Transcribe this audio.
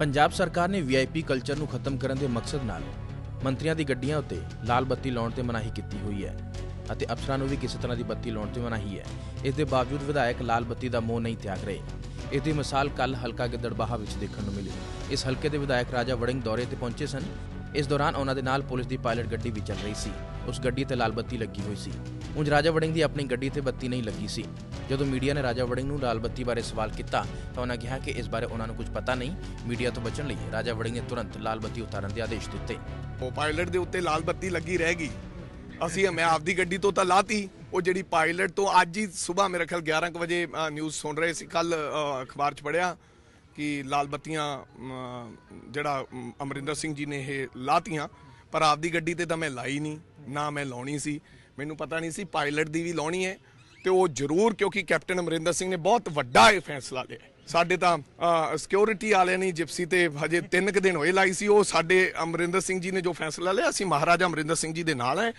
ਪੰਜਾਬ ਸਰਕਾਰ ਨੇ VIP culture ਨੂੰ ਖਤਮ ਕਰਨ ਦੇ ਮਕਸਦ ਨਾਲ ਮੰਤਰੀਆਂ ਦੀ ਗੱਡੀਆਂ ਉੱਤੇ ਲਾਲ ਬੱਤੀ ਲਾਉਣ ਤੇ ਮਨਾਹੀ ਕੀਤੀ ਹੋਈ ਹੈ ਅਤੇ ਅਫਸਰਾਂ ਨੂੰ ਵੀ ਕਿਸੇ ਤਰ੍ਹਾਂ ਦੀ ਬੱਤੀ ਲਾਉਣ ਤੇ ਮਨਾਹੀ ਹੈ। ਇਸ ਦੇ ਬਾਵਜੂਦ ਵਿਧਾਇਕ ਲਾਲ ਬੱਤੀ ਦਾ ਮੋਹ ਨਹੀਂ ਤਿਆਗ ਰਹੇ। ਇਸ ਦੀ ਮਿਸਾਲ ਕੱਲ ਹਲਕਾ ਗਿੱਦੜਬਾਹਾ ਵਿੱਚ ਦੇਖਣ ਨੂੰ ਮਿਲੀ। ਇਸ ਹਲਕੇ ਦੇ ਵਿਧਾਇਕ ਰਾਜਾ ਵੜਿੰਗ ਦੌਰੇ ਤੇ ਪਹੁੰਚੇ ਸਨ। ਇਸ ਦੌਰਾਨ ਉਹਨਾਂ ਦੇ ਨਾਲ ਪੁਲਿਸ ਦੀ ਪਾਇਲਟ ਗੱਡੀ ਵੀ ਚੱਲ ਰਹੀ ਸੀ। ਉਸ ਗੱਡੀ ਤੇ ਲਾਲ ਬੱਤੀ ਲੱਗੀ ਹੋਈ ਸੀ। ਉਂਝ ਰਾਜਾ ਵੜਿੰਗ ਦੀ ਆਪਣੀ ਗੱਡੀ ਤੇ ਬੱਤੀ ਨਹੀਂ ਲੱਗੀ ਸੀ। ਜਦੋਂ ਮੀਡੀਆ ਨੇ ਰਾਜਾ ਵੜਿੰਗ ਨੂੰ ਲਾਲ ਬੱਤੀ ਬਾਰੇ ਸਵਾਲ ਕੀਤਾ, ਤਾਂ ਉਹਨਾਂ ਕਿਹਾ ਕਿ ਇਸ ਬਾਰੇ ਉਹਨਾਂ ਨੂੰ ਕੁਝ ਪਤਾ ਨਹੀਂ। ਮੀਡੀਆ ਤੋਂ ਬਚਣ ਲਈ ਰਾਜਾ ਵੜਿੰਗ ਨੇ ਤੁਰੰਤ ਲਾਲ ਬੱਤੀ ਉਤਾਰਨ ਦੇ ਆਦੇਸ਼ ਦਿੱਤੇ। ਉਹ ਪਾਇਲਟ ਦੇ ਉੱਤੇ ਲਾਲ ਬੱਤੀ ਲੱਗੀ ਰਹਿ ਗਈ। ਅਸੀਂ ਮੈਂ ਆਪਦੀ ਗੱਡੀ ਤੋਂ ਤਾਂ ਲਾਤੀ। ਉਹ ਜਿਹੜੀ ਪਾਇਲਟ ਤੋਂ ਅੱਜ ਹੀ ਸਵੇਰ ਮੇਰੇ ਖਿਆਲ 11 ਕੁ ਵਜੇ ਨਿਊਜ਼ ਸੁਣ ਰਹੇ ਸੀ ਕੱਲ ਅਖਬਾਰ 'ਚ ਪੜਿਆ ਕਿ ਲਾਲ ਬੱਤੀਆਂ ਜਿਹੜਾ ਅਮਰਿੰਦਰ ਸਿੰਘ ਜੀ ਨੇ ਇਹ ਲਾਤੀਆਂ, ਪਰ ਆਪਦੀ ਗੱਡੀ ਤੇ ਤਾਂ ਮੈਂ ਲਾਈ ਨਹੀਂ, ਨਾ ਮੈਂ ਲਾਉਣੀ ਸੀ। ਮੈਨੂੰ ਪਤਾ ਨਹੀਂ ਸੀ ਪਾਇਲਟ ਦੀ ਵੀ ਲਾਉਣੀ ਹੈ। ਤੇ ਉਹ ਜ਼ਰੂਰ ਕਿਉਂਕਿ ਕੈਪਟਨ ਅਮਰਿੰਦਰ ਸਿੰਘ ਨੇ ਬਹੁਤ ਵੱਡਾ ਇਹ ਫੈਸਲਾ ਲਿਆ। ਸਾਡੇ ਤਾਂ ਸਿਕਿਉਰਿਟੀ ਵਾਲਿਆਂ ਨੇ ਜਿਪਸੀ ਤੇ ਹਜੇ 3 ਕੁ ਦਿਨ ਹੋਏ ਲਾਈ ਸੀ, ਉਹ ਸਾਡੇ ਅਮਰਿੰਦਰ ਸਿੰਘ ਜੀ ਨੇ ਜੋ ਫੈਸਲਾ ਲਿਆ, ਅਸੀਂ ਮਹਾਰਾਜਾ ਅਮਰਿੰਦਰ ਸਿੰਘ ਜੀ ਦੇ ਨਾਲ ਹੈ